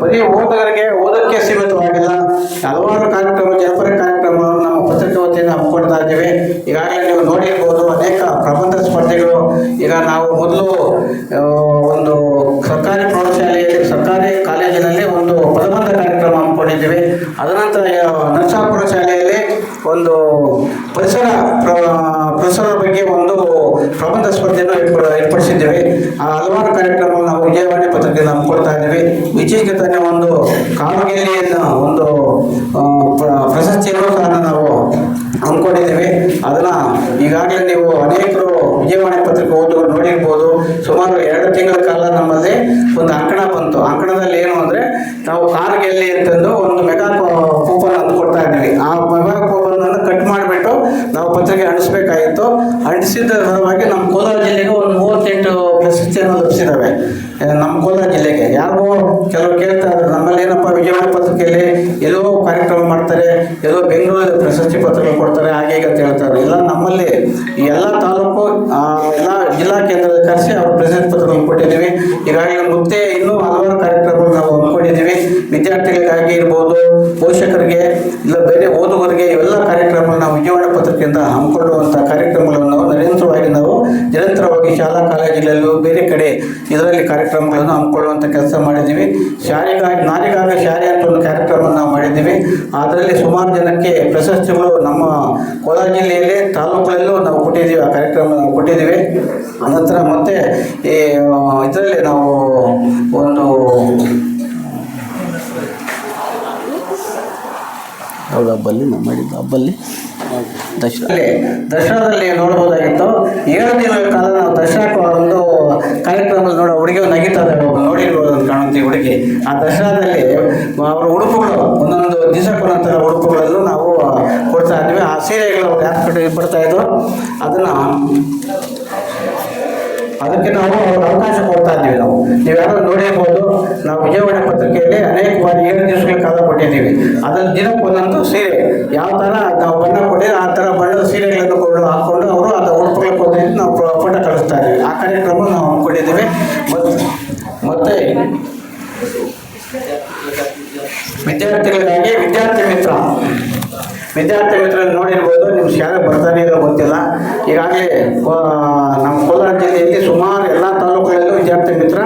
ಬರೀ ಓದುಗರಿಗೆ ಓದಕ್ಕೆ ಸೀಮಿತವಾಗಿಲ್ಲ. ಹಲವಾರು ಕಾರ್ಯಕ್ರಮ, ಜನಪರ ಕಾರ್ಯಕ್ರಮಗಳನ್ನು ನಮ್ಮ ಪತ್ರಿಕೆ ವತಿಯಿಂದ ಹಮ್ಮಿಕೊಡ್ತಾ ಇದ್ದೀವಿ. ಈಗಾಗಲೇ ನೀವು ನೋಡಿರ್ಬೋದು ಅನೇಕ ಪ್ರಬಂಧ ಸ್ಪರ್ಧೆಗಳು. ಈಗ ನಾವು ಮೊದಲು ಒಂದು ಸರ್ಕಾರಿ ಪ್ರೌಢಶಾಲೆಯಲ್ಲಿ, ಸರ್ಕಾರಿ ಕಾಲೇಜಿನಲ್ಲಿ ಒಂದು ಪದಬಂಧ ಕಾರ್ಯಕ್ರಮ ಹಮ್ಮಿಕೊಂಡಿದ್ದೀವಿ. ಅದನಂತರ ನರಸಾಪುರ ಶಾಲೆಯಲ್ಲಿ ಒಂದು ಪರಿಸರ ಪ್ರ- ಪರಿಸರದ ಬಗ್ಗೆ ಒಂದು ಪ್ರಬಂಧ ಸ್ಪರ್ಧೆಯನ್ನು ಏರ್ಪ- ಏರ್ಪಡಿಸಿದ್ದೇವೆ. ಆ, ಹಲವಾರು ಕಾರ್ಯಕ್ರಮ ನಾವು ವಿಜಯವಾಣಿ ಪತ್ರಿಕೆಯನ್ನು ಕೊಡ್ತಾ ಇದ್ದೀವಿ. ವಿಜಯಕ್ಕೆ ತಾನೇ ಒಂದು ಕಾಮಗೆಲ್ಲಿಯನ್ನು ಒಂದು ಪ್ರಶಸ್ತಿ ಪ್ರ- ಪ್ರಶಸ್ತಿಯನ್ನು ಸಹ ನಾವು ಅಂದ್ಕೊಂಡಿದ್ದೀವಿ. ಅದನ್ನ ಈಗಾಗಲೇ ನೀವು ಅನೇಕರು ವಿಜಯವಾಣಿ ಪತ್ರಿಕೆ ಓದುಗರು ನೋಡಿರ್ಬೋದು. ಸುಮಾರು ಎರಡು ತಿಂಗಳ ಕಾಲ ನಮ್ಮಲ್ಲಿ ಒಂದು ಅಂಕಣ ಬಂತು. ಅಂಕಣದಲ್ಲಿ ಏನು ಅಂದರೆ, ನಾವು ಕಾರ್ ಗೆಲ್ಲಿ ಅಂತಂದು ಒಂದು ಮೆಗಾ ಕೂಪನ್ ಅಂತ ಕೊಡ್ತಾ ಇದ್ದೀವಿ. ಆ ಮೆಗಾ ಕೂಪನ್ ಅನ್ನು ಕಟ್ ಮಾಡಿಬಿಟ್ಟು ನಾವು ಪತ್ರಿಕೆ ಅಂಟಿಸ್ಬೇಕಾಗಿತ್ತು ಅಂಟಿಸಿದ ಸಲುವಾಗಿ ನಮ್ಮ ಕೋಲಾರ ಜಿಲ್ಲೆಗೆ ಒಂದು ಮೂವತ್ತೆಂಟು ಪ್ರಶಸ್ತಿಯನ್ನು ಲಭಿಸಿದ್ದಾವೆ ಆ, ನಮ್ಮ ಕೋಲಾರ ಜಿಲ್ಲೆಗೆ ಯಾರಿಗೋ ಕೆಲವರು ಕೇಳ್ತಾ ಇದ್ದಾರೆ ನಮ್ಮಲ್ಲಿ ಏನಪ್ಪ ವಿಜಯವಾಣಿ ಪತ್ರಿಕೆಯಲ್ಲಿ ಎಲ್ಲೋ ಕಾರ್ಯಕ್ರಮ ಮಾಡ್ತಾರೆ ಎಲ್ಲೋ ಬೆಂಗಳೂರಲ್ಲಿ ಪ್ರಶಸ್ತಿ ಪತ್ರಗಳು ಕೊಡ್ತಾರೆ, ಹಾಗೆ ಈಗ ಅಂತ ಹೇಳ್ತಾರೆ. ಇಲ್ಲ ನಮ್ಮಲ್ಲಿ ಎಲ್ಲ ತಾಲೂಕು ಎಲ್ಲ ಜಿಲ್ಲಾ ಕೇಂದ್ರದ ಕರೆಸಿ ಅವರು ಪ್ರಶಸ್ತಿ ಪತ್ರಗಳನ್ನು ಕೊಟ್ಟಿದ್ದೀವಿ ಈಗಾಗಲೇ ಮುಂದೆ ಇನ್ನೂ ಹಲವಾರು ಕಾರ್ಯಕ್ರಮಗಳು ನಾವು ಹಮ್ಮಿಕೊಂಡಿದ್ದೀವಿ ವಿದ್ಯಾರ್ಥಿಗಳಿಗಾಗಿ ಇರ್ಬೋದು, ಪೋಷಕರಿಗೆ, ಇಲ್ಲ ಬೇರೆ ಓದುವರಿಗೆ ಇವೆಲ್ಲ ಕಾರ್ಯಕ್ರಮಗಳನ್ನ ನಾವು ವಿಜಯವಾಡ ಪತ್ರಿಕೆಯಿಂದ ಹಮ್ಮಿಕೊಳ್ಳುವಂಥ ಕಾರ್ಯಕ್ರಮಗಳನ್ನು ನಾವು ನಿರಂತರವಾಗಿ ನಾವು, ನಿರಂತರವಾಗಿ ಶಾಲಾ ಕಾಲೇಜುಗಳಲ್ಲೂ ಬೇರೆ ಕಡೆ ಇದರಲ್ಲಿ ಕಾರ್ಯಕ್ರಮಗಳನ್ನು ಹಮ್ಮಿಕೊಳ್ಳುವಂಥ ಕೆಲಸ ಮಾಡಿದ್ದೀವಿ. ಶಾಲೆಗಾಗಿ, ನಾರಿಗಾಗ ಶಾಲೆ ಅಂತ ಒಂದು ಕಾರ್ಯಕ್ರಮ ಅದರಲ್ಲಿ ಸುಮಾರು ಜನಕ್ಕೆ ಪ್ರಶಸ್ತಿಗಳು ನಮ್ಮ ಕೋಲಾರ ಜಿಲ್ಲೆಯಲ್ಲಿ ತಾಲೂಕುಗಳಲ್ಲೂ ನಾವು ಕೊಟ್ಟಿದ್ದೀವಿ, ಆ ಕಾರ್ಯಕ್ರಮ ನಾವು ಕೊಟ್ಟಿದ್ದೀವಿ. ಅನಂತರ ಮತ್ತೆ ಈ ಇದರಲ್ಲಿ ನಾವು ಒಂದು ಯಾವ್ದು ಹಬ್ಬಲ್ಲಿ ನಾವು ಮಾಡಿದ್ದು ಹಬ್ಬಲ್ಲಿ ದಸರಾ ದಸರಾದಲ್ಲಿ ನೋಡ್ಬೋದಾಗಿತ್ತು ಏಳು ದಿನಗಳ ಕಾಲ ನಾವು ದಸರಾಕ್ಕೆ ಒಂದು ಕಾರ್ಯಕ್ರಮ ನೋಡೋ ಹುಡುಗಿ ನಗಿತಾ ಇದ್ದಾವೆ ನೋಡಿರ್ಬೋದು ಅಂತ ಕಾಣುತ್ತೆ ಹುಡುಗಿ. ಆ ದಸರಾದಲ್ಲಿ ಅವರು ಉಡುಪುಗಳು ಒಂದೊಂದು ದಿವಸಕ್ಕೆ ಒಂದೊಂದು ಥರ ಉಡುಪುಗಳನ್ನು ನಾವು ಕೊಡ್ತಾ ಇದ್ವಿ ಯಾರು ಕಡೆ ಬರ್ತಾ ಇದ್ರು, ಅದನ್ನು ಅದಕ್ಕೆ ನಾವು ಅವ್ರಿಗೆ ಅವಕಾಶ ಕೊಡ್ತಾ ಇದ್ದೀವಿ ನಾವು. ನೀವ್ಯಾರು ನೋಡಿರ್ಬೋದು, ನಾವು ವಿಜಯವಾಡ ಪತ್ರಿಕೆಯಲ್ಲಿ ಅನೇಕ ಬಾರಿ ಏಳು ದಿವಸಗಳ ಕಾಲ ಕೊಟ್ಟಿದ್ದೀವಿ. ಅದನ್ನು ದಿನಕ್ಕೆ ಒಂದೊಂದು ಸೀರೆ, ಯಾವ ಥರ ನಾವು ಬಣ್ಣ ಕೊಟ್ಟಿದ್ರೆ ಆ ಥರ ಬಣ್ಣದ ಸೀರೆಗಳನ್ನು ಕೊಂಡು ಹಾಕ್ಕೊಂಡು ಅವರು ಅದು ಉಡುಪುಗಳ ಕೊಟ್ಟಿದ್ದು ನಾವು ಫೋಟೋ ಕಳಿಸ್ತಾ ಇದ್ದೀವಿ. ಆ ಕಾರ್ಯಕ್ರಮ ನಾವು ಹಮ್ಮಿಕೊಂಡಿದ್ದೀವಿ ಮತ್ತು, ಮತ್ತೆ ವಿದ್ಯಾರ್ಥಿಗಳಿಗಾಗಿ ವಿದ್ಯಾರ್ಥಿ ಮಿತ್ರ ವಿದ್ಯಾರ್ಥಿ ಮಿತ್ರ ನೋಡಿರ್ಬೋದು, ನಿಮ್ಗೆ ಶಾಲೆ ಬರ್ತಾನೆ ಇರೋ ಗೊತ್ತಿಲ್ಲ. ಈಗಾಗಲೇ ನಮ್ಮ ಕೋಲಾರ ಜಿಲ್ಲೆಯಲ್ಲಿ ಸುಮಾರು ಎಲ್ಲ ತಾಲೂಕುಗಳಲ್ಲೂ ವಿದ್ಯಾರ್ಥಿ ಮಿತ್ರ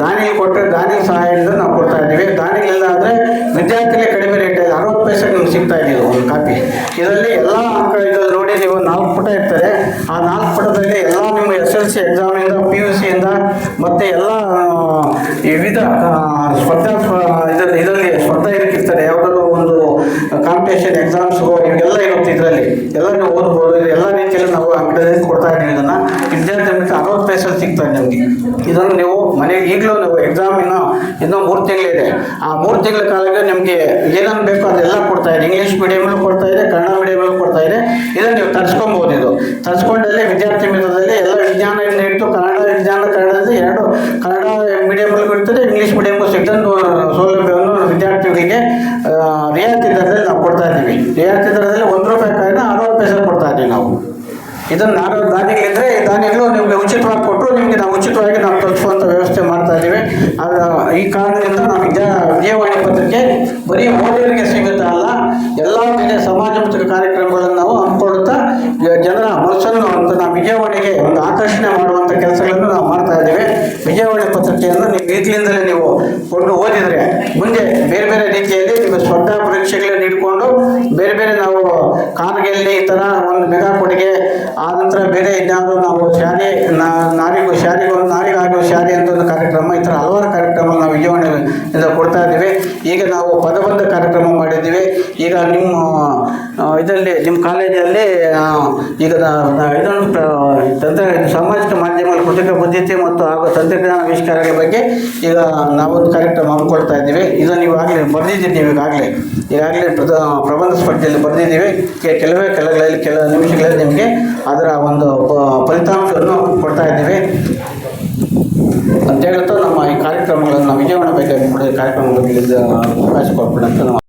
ದಾನಿಗೆ ಕೊಟ್ಟರೆ ದಾನಿ ಸಹಾಯದಿಂದ ನಾವು ಕೊಡ್ತಾ ಇದ್ದೀವಿ. ದಾನಿಗಳಿಲ್ಲ ಅಂದರೆ ವಿದ್ಯಾರ್ಥಿಗಳೇ ಕಡಿಮೆ ರೇಟಲ್ಲಿ ಅರವತ್ತು ಪೈಸೆ ನಿಮ್ಗೆ ಸಿಗ್ತಾ ಇದೆ ಒಂದು ಕಾಪಿ. ಇದರಲ್ಲಿ ಎಲ್ಲ ಮಕ್ಕಳು ನೋಡಿ ನೀವು ನಾಲ್ಕು ಪುಟ ಇರ್ತಾರೆ ಆ ನಾಲ್ಕು ಪುಟದಲ್ಲಿ ಎಲ್ಲ ನಿಮ್ಮ ಎಸ್ ಎಲ್ ಸಿ ಎಕ್ಸಾಮಿಂದ ಪಿ ಯು ಸಿಯಿಂದ ಮತ್ತು ಎಲ್ಲ ವಿವಿಧ ಆ, ಸ್ಪರ್ಧಾ ಇದರಲ್ಲಿ ಇದರಲ್ಲಿ ಸ್ಪರ್ಧಾ ಇರ್ತಾರೆ ಯಾವುದಾದ್ರು ಒಂದು ಕಾಂಪಿಟೇಷನ್ ಎಕ್ಸಾಮ್ಸ್ಗು ಇವೆಲ್ಲ ಇರುತ್ತೆ ಇದರಲ್ಲಿ ಎಲ್ಲ ನೀವು ಓದ್ಬೋದು ಇದು ಎಲ್ಲ ರೀತಿಯಲ್ಲಿ ನಾವು ಅಂಗಡಿಯಲ್ಲಿ ಕೊಡ್ತಾ ಇದ್ದೀವಿ ಇದನ್ನು ವಿದ್ಯಾರ್ಥಿ ಮಿತ್ರ ಅರವತ್ತು ಪೈಸಲ್ಲಿ ಸಿಗ್ತದೆ ನಿಮಗೆ ಇದನ್ನು ನೀವು ಮನೆಗೆ ಈಗಲೂ ನೀವು ಎಕ್ಸಾಮ್ ಇನ್ನು ಇನ್ನೂ ಮೂರು ತಿಂಗಳಿದೆ ಆ ಮೂರು ತಿಂಗಳ ಕಾಲಕ್ಕೆ ನಿಮಗೆ ಏನೇನು ಬೇಕೋ ಅದೆಲ್ಲ ಕೊಡ್ತಾ ಇದೆ. ಇಂಗ್ಲೀಷ್ ಮೀಡಿಯಮಲ್ಲೂ ಕೊಡ್ತಾ ಇದೆ, ಕನ್ನಡ ಮೀಡಿಯಮಲ್ಲೂ ಕೊಡ್ತಾ ಇದೆ. ಇದನ್ನು ನೀವು ತರಿಸ್ಕೊಬೋದು ಇದು. ತರಿಸ್ಕೊಂಡಲ್ಲಿ ವಿದ್ಯಾರ್ಥಿ ಮಿತ್ರದಲ್ಲಿ ಎಲ್ಲ ವಿಜ್ಞಾನದಿಂದ ಇಟ್ಟು ಕನ್ನಡ ವಿಜ್ಞಾನ ಕನ್ನಡದಲ್ಲಿ ಎರಡು ಕನ್ನಡ ಮೀಡಿಯಮಲ್ಲೂ ಇರ್ತದೆ ಇಂಗ್ಲೀಷ್ ಮೀಡಿಯಮ್ಗೂ ಸಿಗ್ತದೆ ಸೌಲಭ್ಯವನ್ನು ವಿದ್ಯಾರ್ಥಿಗಳಿಗೆ ರಿಯಾಯಿತಿ ದರದಲ್ಲಿ ನಾವು ಕೊಡ್ತಾ ಇದ್ದೀವಿ. ರಿಯಾಯಿತಿ ದರದಲ್ಲಿ ಒಂದು ರೂಪಾಯಿ ಕಾಯಿನ ಅರವತ್ತು ಪೈಸೆ ಕೊಡ್ತಾ ಇದ್ದೀವಿ ನಾವು. ಇದನ್ನು ನಾಲ್ಕು ದಾನಿಗಳಿದ್ರೆ ಈ ದಾನಿಗಳು ನಿಮಗೆ ಉಚಿತವಾಗಿ ಕೊಟ್ಟರು, ನಿಮಗೆ ನಾವು ಉಚಿತವಾಗಿ ನಾವು ತಲುಪುವಂಥ ವ್ಯವಸ್ಥೆ ಮಾಡ್ತಾ ಇದ್ದೀವಿ. ಆದ ಈ ಕಾರಣದಿಂದ ನಾವು ವಿಜಯವಾಣಿ ಪತ್ರಿಕೆ ಬರೀ ಮೋದಿಯವರಿಗೆ ಸೀಮಿತ ಅಲ್ಲ, ಎಲ್ಲ ಕಡೆ ಸಮಾಜಮುಖ ಕಾರ್ಯಕ್ರಮಗಳನ್ನು ನಾವು ಹಮ್ಮಿಕೊಳ್ಳುತ್ತಾ ಜನರ ಮನಸ್ಸನ್ನು ಅಂತ ನಾವು ವಿಜಯವಾಣಿಗೆ ಒಂದು ಆಕರ್ಷಣೆ ಮಾಡುವಂಥ ಕೆಲಸಗಳನ್ನು ನಾವು ಮಾಡ್ತಾ ಇದ್ದೀವಿ. ವಿಜಯವಾಣಿ ಪತ್ರಿಕೆಯನ್ನು ನೀವು ಈಗಲಿಂದಲೇ ನೀವು ಕೊಂಡು ಓದಿದರೆ, ಮುಂದೆ ಬೇರೆ ಬೇರೆ ರೀತಿಯಲ್ಲಿ ನಿಮ್ಮ ಸ್ಪರ್ಧಾ ಪರೀಕ್ಷೆಗಳನ್ನು ಇಟ್ಕೊಂಡು ಬೇರೆ ಬೇರೆ ನಾವು ಕಾರ್ಗೆಲ್ಲಿ ಈ ಥರ ಒಂದು ಆ ಬೇರೆ ಇನ್ಯಾವುದೋ ನಾವು ಶಾಲೆ ನಾರಿಗೂ ಶಾಲೆಗಳು ನಾರಿಗಾಗುವ ಶಾಲೆ ಅಂತ ಒಂದು ಕಾರ್ಯಕ್ರಮ, ಈ ಥರ ಹಲವಾರು ಕಾರ್ಯಕ್ರಮ ನಾವು ವಿಜಯವಾಣಿಯಿಂದ ಕೊಡ್ತಾ ಇದ್ದೀವಿ. ಈಗ ನಾವು ಪದಬಂಧ ಕಾರ್ಯಕ್ರಮ ಮಾಡಿದ್ದೀವಿ. ಈಗ ನಿಮ್ಮ ಇದರಲ್ಲಿ ನಿಮ್ಮ ಕಾಲೇಜಲ್ಲಿ ಈಗ ನಾ- ನಾ- ಪ್ರ- ತಂತ್ರ, ಸಾಮಾಜಿಕ ಮಾಧ್ಯಮಗಳ ಕೃತಕ ಬುದ್ಧಿತೆ ಮತ್ತು ಹಾಗೂ ತಂತ್ರಜ್ಞಾನ ಆವಿಷ್ಕಾರಗಳ ಬಗ್ಗೆ ಈಗ ನಾವೊಂದು ಕಾರ್ಯಕ್ರಮ ಹಮ್ಮಿಕೊಳ್ತಾ ಇದ್ದೀವಿ. ಇದನ್ನು ಈಗಾಗಲೇ ಬರೆದಿದ್ದೀವಿ ಈಗಾಗಲೇ. ಈಗಾಗಲೇ ಪ್ರದ, ಪ್ರಬಂಧ ಸ್ಪರ್ಧೆಯಲ್ಲಿ ಬರೆದಿದ್ದೀವಿ. ಕೆಲವೇ ಕೆಲಗಳಲ್ಲಿ, ಕೆಲ ನಿಮಿಷಗಳಲ್ಲಿ ನಿಮಗೆ ಅದರ ಒಂದು ಫಲಿತಾಂಶವನ್ನು ಕೊಡ್ತಾ ಇದ್ದೀವಿ. ಅಂತ ಹೇಳ್ತಾ ನಮ್ಮ ಈ ಕಾರ್ಯಕ್ರಮಗಳನ್ನು ವಿಜಯವಾಡ ಬೇಕಾಗಿ ಕಾರ್ಯಕ್ರಮಗಳಿಗೆ ಅವಕಾಶ ಕೊಡ್ಬಿಡಂತ ನಾವು